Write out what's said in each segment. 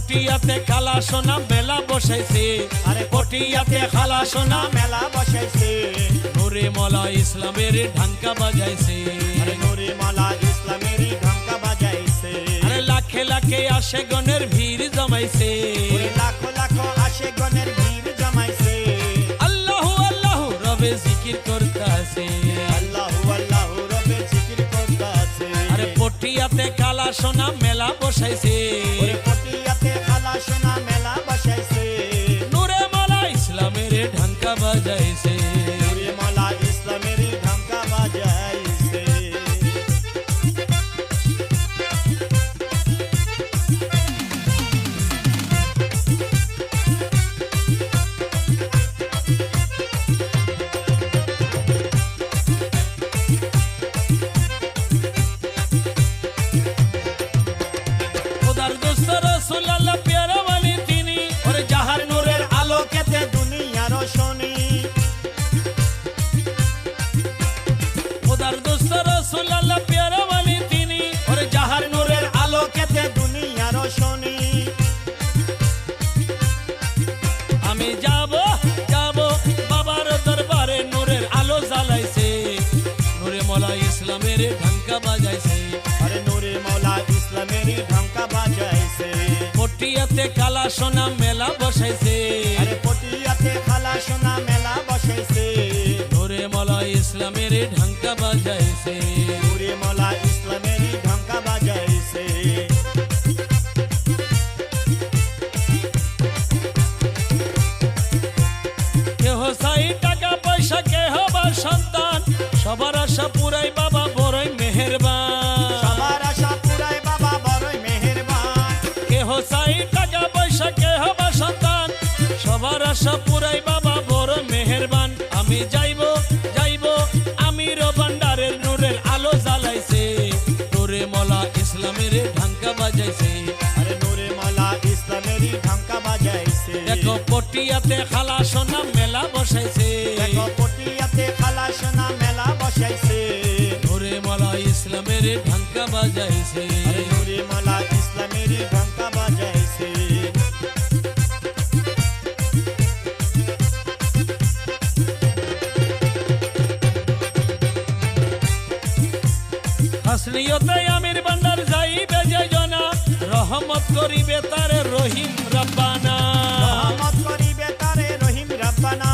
পটিয়াতে কালা সোনা মেলা বসাইছে। আরে পটিয়াতে খালা সোনা মেলা বসাইছে। নুরে মলা ইসলামের ঢাঙ্কা বাজাইছে। আরে নুরি মালা ইসলামেরই ঢাঙ্কা বাজাইছে। আরে লাখে লাখে আসে গণের ভিড় জমাইছে। লাখো লাখো আসে গণের ভিড় জমাইছে। আল্লাহু আল্লাহু রবে জিকির করতাছে। আল্লাহু আল্লাহু রবে জিকির করতাছে। আরে পটিয়াতে কালা সোনা মেলা বসাইছে। পটিয়াতে খালা সোনা মেলা বসাইছে নুরে মলা ইসলামের ঢাঙ্কা বাজাইছে খোদার দোস্ত রসুল আল্লাহ পেয়ারা বানি তিনি। ওরে জাহার নূরের আলোকেতে দুনিয়ার শনি। আমি যাব যাব বাবার দরবারে নূরের আলো জ্বালাইছে। নূরে মলা ইসলামের ঢাঙ্কা বাজাইছে। আরে নুরি মৌলা ইসলামেরই ঢাঙ্কা বাজাইছে। পটিয়াতে কালা সোনা মেলা ইসলামের ঢাঙ্কা বাজাইছে নুরি মৌলা ঢাঙ্কা বাজাইছে কেহ চাই টাকা পয়সা কেহ বা সন্তান সবার আশা পুরাই বাবা বড়ই মেহেরবান সবার আশা পুরাই বাবা বড়ই মেহেরবান কেহ চাই টাকা পয়সা কেহ বা সন্তান সবার আশা পুরাই ঢাঙ্কা বাজাইছে। দেখো পটিয়াতে খালা সোনা মেলা বসাইছে। দেখো পটিয়াতে খালা সোনা মেলা বসাইছে। নূরে মলা ইসলামের ঢাঙ্কা বাজাইছে। নুরি মৌলা ইসলামেরই ঢাঙ্কা বাজাইছে। হাসনিয়তে রহমত করিবে তারে রহিম রব্বানা। রহমত করিবে তারে রহিম রব্বানা।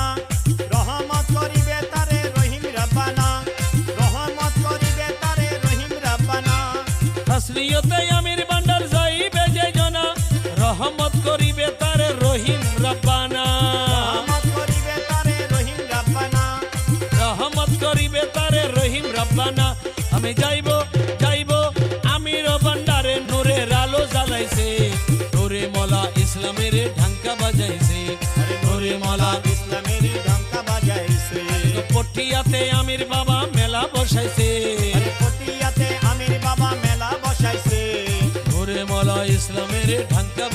রহমত করিবে তারে রহিম রব্বানা। রহমত করিবে তারে রহিম রব্বানা। হাসনিয়তে আমির বান্দার যাইবে যে জনা। রহমত করিবে তারে রহিম রব্বানা। রহমত করিবে তারে রহিম রব্বানা। রহমত করিবে তারে রহিম রব্বানা। আমি যাইব ইসলামের ঢাঙ্কা বাজাইছে। নূরে মলা ইসলামেরই ঢাঙ্কা বাজাইছে। পটিয়াতে আমির বাবা মেলা বসাইছে। পটিয়াতে আমির বাবা মেলা বসাইছে। নূরে মলা ইসলামের ঢাঙ্কা